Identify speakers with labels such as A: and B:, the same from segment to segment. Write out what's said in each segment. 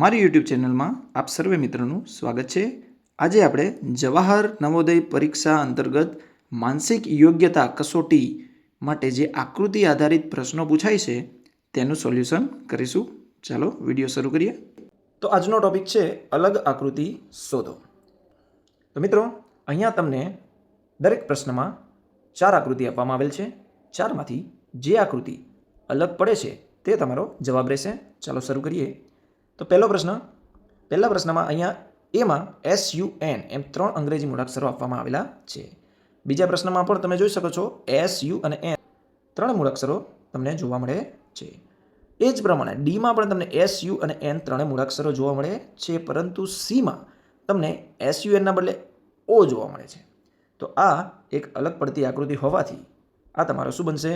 A: મારી યુટ્યુબ ચેનલમાં આપ સર્વે મિત્રોનું સ્વાગત છે. આજે આપણે જવાહર નવોદય પરીક્ષા અંતર્ગત માનસિક યોગ્યતા કસોટી માટે જે આકૃતિ આધારિત પ્રશ્નો પૂછાય છે, તેનું સોલ્યુશન કરીશું. ચાલો, વીડિયો શરૂ કરીએ. તો આજનો ટોપિક છે, અલગ આકૃતિ શોધો. તો મિત્રો, અહીંયા તમને દરેક પ્રશ્નમાં ચાર આકૃતિ આપવામાં આવેલ છે. ચારમાંથી જે આકૃતિ અલગ પડે છે, તે તમારો જવાબ રહેશે. ચાલો શરૂ કરીએ. તો પહેલો પ્રશ્ન, પહેલા પ્રશ્નમાં અહીંયા એમાં એસ યુ એન એમ ત્રણ અંગ્રેજી મૂળાક્ષરો આપવામાં આવેલા છે. બીજા પ્રશ્નમાં પણ તમે જોઈ શકો છો એસ યુ અને એન ત્રણ મૂળાક્ષરો તમને જોવા મળે છે. એ જ પ્રમાણે ડીમાં પણ તમને એસ યુ અને એન ત્રણે મૂળાક્ષરો જોવા મળે છે, પરંતુ સીમાં તમને એસ યુ એનના બદલે ઓ જોવા મળે છે. તો આ એક અલગ પડતી આકૃતિ હોવાથી આ તમારો શું બનશે?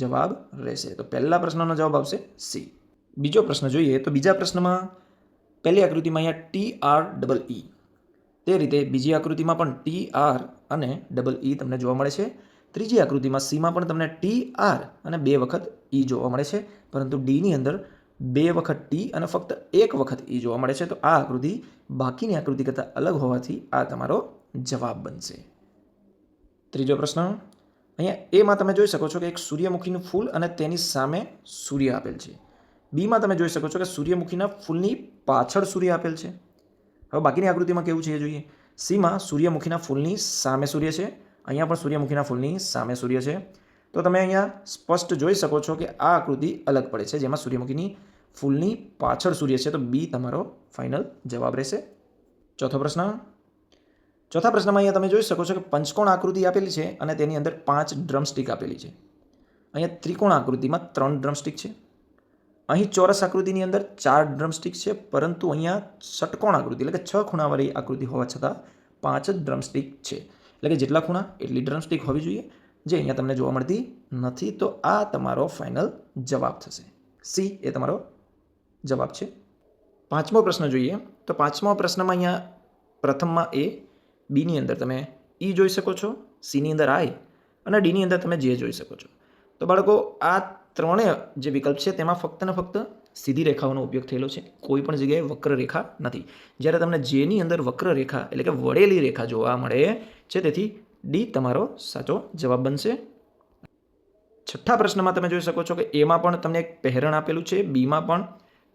A: જવાબ રહેશે. તો પહેલા પ્રશ્નનો જવાબ આવશે સી બીજો પ્રશ્ન જોઈએ તો બીજા પ્રશ્નમાં પહેલી આકૃતિમાં અહીંયા ટી આર ડબલ ઈ તે રીતે બીજી આકૃતિમાં પણ ટી આર અને ડબલ ઈ તમને જોવા મળે છે. ત્રીજી આકૃતિમાં સીમાં પણ તમને ટી આર અને બે વખત ઈ જોવા મળે છે. પરંતુ ડીની અંદર બે વખત ટી અને ફક્ત એક વખત ઈ જોવા મળે છે. તો આ આકૃતિ બાકીની આકૃતિ કરતાં અલગ હોવાથી આ તમારો જવાબ બનશે. ત્રીજો પ્રશ્ન. અહીંયા એમાં તમે જોઈ શકો છો કે એક સૂર્યમુખીનું ફૂલ અને તેની સામે સૂર્ય આપેલ છે. બીમાં તમે જોઈ શકો છો કે સૂર્યમુખીના ફૂલની પાછળ સૂર્ય આપેલ છે. હવે બાકીની આકૃતિમાં કેવું છે એ જોઈએ. સીમાં સૂર્યમુખીના ફૂલની સામે સૂર્ય છે, અહીંયા પણ સૂર્યમુખીના ફૂલની સામે સૂર્ય છે. તો તમે અહીંયા સ્પષ્ટ જોઈ શકો છો કે આ આકૃતિ અલગ પડે છે, જેમાં સૂર્યમુખીની ફૂલની પાછળ સૂર્ય છે. તો બી તમારો ફાઇનલ જવાબ રહેશે. ચોથો પ્રશ્ન. ચોથા પ્રશ્નમાં અહીંયા તમે જોઈ શકો છો કે પંચકોણ આકૃતિ આપેલી છે અને તેની અંદર પાંચ ડ્રમસ્ટિક આપેલી છે. અહીંયા ત્રિકોણ આકૃતિમાં ત્રણ ડ્રમસ્ટિક છે. અહીં ચોરસ આકૃતિની અંદર ચાર ડ્રમસ્ટિક છે, પરંતુ અહીંયા ષટકોણ આકૃતિ, એટલે કે છ ખૂણાવાળી આકૃતિ હોવા છતાં પાંચ જ ડ્રમસ્ટિક છે. એટલે કે જેટલા ખૂણા, એટલી ડ્રમસ્ટિક હોવી જોઈએ, જે અહીંયા તમને જોવા મળતી નથી. તો આ તમારો ફાઇનલ જવાબ થશે. સી એ તમારો જવાબ છે. પાંચમો પ્રશ્ન જોઈએ. તો પાંચમો પ્રશ્નમાં અહીંયા પ્રથમમાં એ, બીની અંદર તમે ઈ જોઈ શકો છો સીની અંદર આઈ અને ડીની અંદર તમે જે જોઈ શકો છો. તો બાળકો, આ ત્રણેય જે વિકલ્પ છે, તેમાં ફક્ત ને ફક્ત સીધી રેખાઓનો ઉપયોગ થયેલો છે. કોઈ પણ જગ્યાએ વક્ર રેખા નથી. જ્યારે તમને જેની અંદર વક્ર રેખા એટલે કે વળેલી રેખા જોવા મળે છે, તેથી ડી તમારો સાચો જવાબ બનશે. છઠ્ઠા પ્રશ્નમાં તમે જોઈ શકો છો કે એમાં પણ તમને એક પહેરણ આપેલું છે બીમાં પણ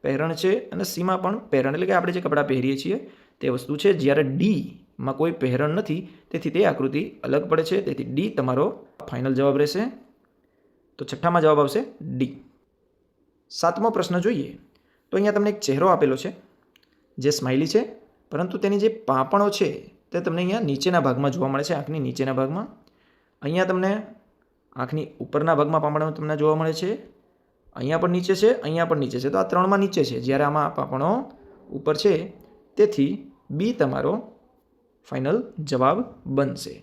A: પહેરણ છે અને સીમાં પણ પહેરણ. એટલે કે આપણે જે કપડાં પહેરીએ છીએ, તે વસ્તુ છે. જ્યારે ડીમાં કોઈ પહેરણ નથી, તેથી તે આકૃતિ અલગ પડે છે. તેથી ડી તમારો ફાઇનલ જવાબ રહેશે. તો છઠ્ઠામાં જવાબ આવશે ડી સાતમો પ્રશ્ન જોઈએ. તો અહીંયા તમને એક ચહેરો આપેલો છે, જે સ્માઇલી છે, પરંતુ તેની જે પાંપણો છે તે તમને અહીંયા નીચેના ભાગમાં જોવા મળે છે, આંખની નીચેના ભાગમાં. અહીંયા તમને આંખની ઉપરના ભાગમાં પાંપણો તમને જોવા મળે છે, અહીંયા પણ નીચે છે, અહીંયા પણ નીચે છે. તો આ ત્રણમાં નીચે છે, જ્યારે આમાં પાંપણો ઉપર છે, તેથી બી તમારો ફાઇનલ જવાબ બનશે.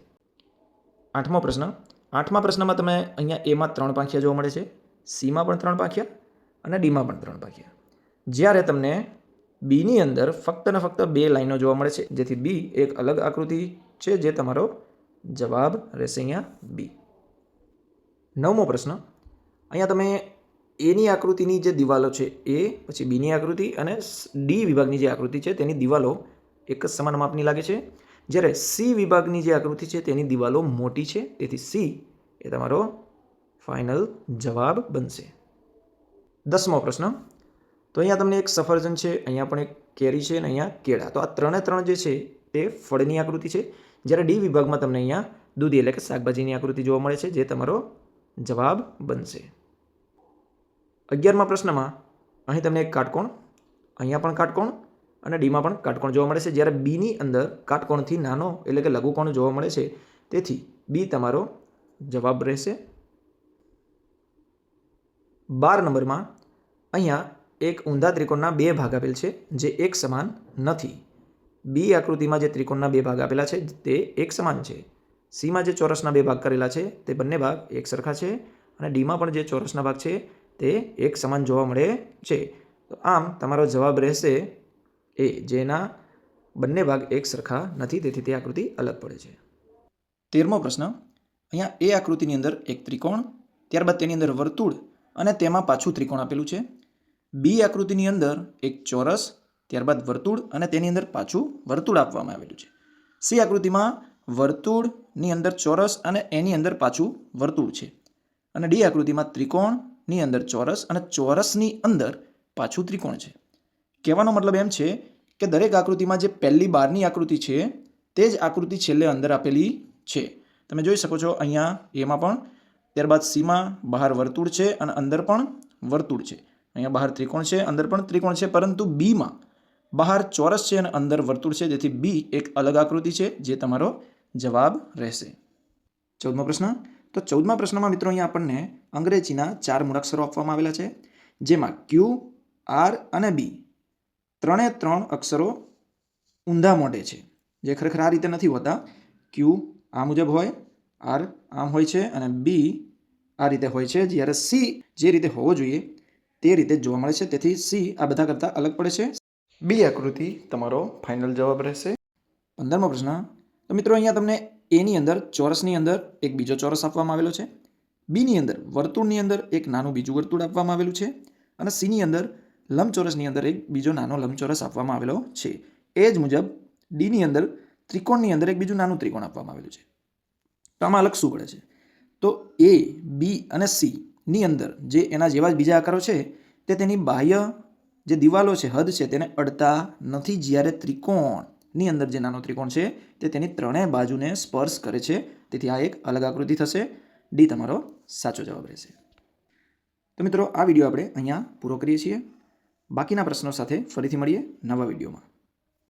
A: આઠમો પ્રશ્ન આઠમા પ્રશ્નમાં તમે અહીંયા એમાં ત્રણ પાંખિયા જોવા મળે છે સીમાં પણ ત્રણ પાંખિયા અને ડીમાં પણ ત્રણ પાંખિયા. જ્યારે તમને બીની અંદર ફક્ત ને ફક્ત બે લાઈનો જોવા મળે છે, જેથી બી એક અલગ આકૃતિ છે જે તમારો જવાબ રહેશે અહીંયા બી. નવમો પ્રશ્ન, અહીંયા તમે એની આકૃતિની જે દિવાલો છે એ, પછી બીની આકૃતિ અને ડી વિભાગની જે આકૃતિ છે તેની દિવાલો એક જ સમાન માપની લાગે છે. જ્યારે સી વિભાગની જે આકૃતિ છે તેની દિવાલો મોટી છે, તેથી સી એ તમારો ફાઇનલ જવાબ બનશે. દસમો પ્રશ્ન. તો અહીંયા તમને એક સફરજન છે, અહીંયા પણ એક કેરી છે અને અહીંયા કેળા. તો આ ત્રણે ત્રણ જે છે તે ફળની આકૃતિ છે. જ્યારે ડી વિભાગમાં તમને અહીંયા દૂધી એટલે કે શાકભાજીની આકૃતિ જોવા મળે છે, જે તમારો જવાબ બનશે. અગિયારમા પ્રશ્નમાં અહીં તમને એક કાટકોણ, અહીંયા પણ કાટકોણ અને ડીમાં પણ કાટકોણ જોવા મળે છે. જ્યારે બીની અંદર કાટકોણથી નાનો એટલે કે લઘુકોણ જોવા મળે છે, તેથી બી તમારો જવાબ રહેશે. બાર નંબરમાં અહીંયા એક ઊંધા ત્રિકોણના બે ભાગ આપેલ છે, જે એક સમાન નથી. બી આકૃતિમાં જે ત્રિકોણના બે ભાગ આપેલા છે, તે એક સમાન છે. સીમાં જે ચોરસના બે ભાગ કરેલા છે, તે બંને ભાગ એક સરખા છે અને ડીમાં પણ જે ચોરસના ભાગ છે, તે એક સમાન જોવા મળે છે. તો આમ તમારો જવાબ રહેશે એ જેના બંને ભાગ એક સરખા નથી, તેથી તે આકૃતિ અલગ પડે છે. તેરમો પ્રશ્ન. અહીંયા એ આકૃતિની અંદર એક ત્રિકોણ, ત્યારબાદ તેની અંદર વર્તુળ અને તેમાં પાછું ત્રિકોણ આપેલું છે. બી આકૃતિની અંદર એક ચોરસ, ત્યારબાદ વર્તુળ અને તેની અંદર પાછું વર્તુળ આપવામાં આવેલું છે. સી આકૃતિમાં વર્તુળની અંદર ચોરસ અને એની અંદર પાછું વર્તુળ છે. અને ડી આકૃતિમાં ત્રિકોણની અંદર ચોરસ અને ચોરસની અંદર પાછું ત્રિકોણ છે. કહેવાનો મતલબ એમ છે કે દરેક આકૃતિમાં જે પહેલી બારની આકૃતિ છે, તે જ આકૃતિ છેલ્લે અંદર આપેલી છે. તમે જોઈ શકો છો અહીંયા એમાં પણ ત્યારબાદ સીમાં બહાર વર્તુળ છે અને અંદર પણ વર્તુળ છે. અહીંયા બહાર ત્રિકોણ છે, અંદર પણ ત્રિકોણ છે, પરંતુ બીમાં બહાર ચોરસ છે અને અંદર વર્તુળ છે, જેથી બી એક અલગ આકૃતિ છે જે તમારો જવાબ રહેશે. ચૌદમો પ્રશ્ન. તો ચૌદમા પ્રશ્નમાં મિત્રો અહીંયા આપણને અંગ્રેજીના ચાર મૂળાક્ષરો આપવામાં આવેલા છે, જેમાં ક્યુ, આર અને બી. ત્રણે ત્રણ અક્ષરો ઊંધા મોઢે છે. જે ખરેખર આ રીતે નથી હોતા. ક્યુ આ મુજબ હોય આર આમ હોય છે અને બી આ રીતે હોય છે. જ્યારે સી જે રીતે હોવો જોઈએ તે રીતે જોવા મળે છે. તેથી સી આ બધા કરતાં અલગ પડે છે. બી આકૃતિ તમારો ફાઇનલ જવાબ રહેશે. પંદરમો પ્રશ્ન. તો મિત્રો અહીંયા તમને એની અંદર ચોરસની અંદર એક બીજો ચોરસ આપવામાં આવેલો છે. બીની અંદર વર્તુળની અંદર એક નાનું બીજું વર્તુળ આપવામાં આવેલું છે. અને સીની અંદર લંબચોરસની અંદર એક બીજો નાનો લંબચોરસ આપવામાં આવેલો છે. એ જ મુજબ ડીની અંદર ત્રિકોણની અંદર એક બીજું નાનું ત્રિકોણ આપવામાં આવેલું છે. તો આમાં અલગ શું પડે છે? તો એ, બી અને સી ની અંદર જે એના જેવા જ બીજા આકારો છે, તે તેની બાહ્ય જે દિવાલો છે, હદ છે, તેને અડતા નથી જ્યારે ત્રિકોણની અંદર જે નાનો ત્રિકોણ છે, તે તેની ત્રણેય બાજુને સ્પર્શ કરે છે. તેથી આ એક અલગ આકૃતિ થશે. ડી તમારો સાચો જવાબ રહેશે. તો મિત્રો, આ વીડિયો આપણે અહીંયા પૂરો કરીએ છીએ. બાકીના પ્રશ્નો સાથે ફરીથી મળીએ નવા વિડીયોમાં.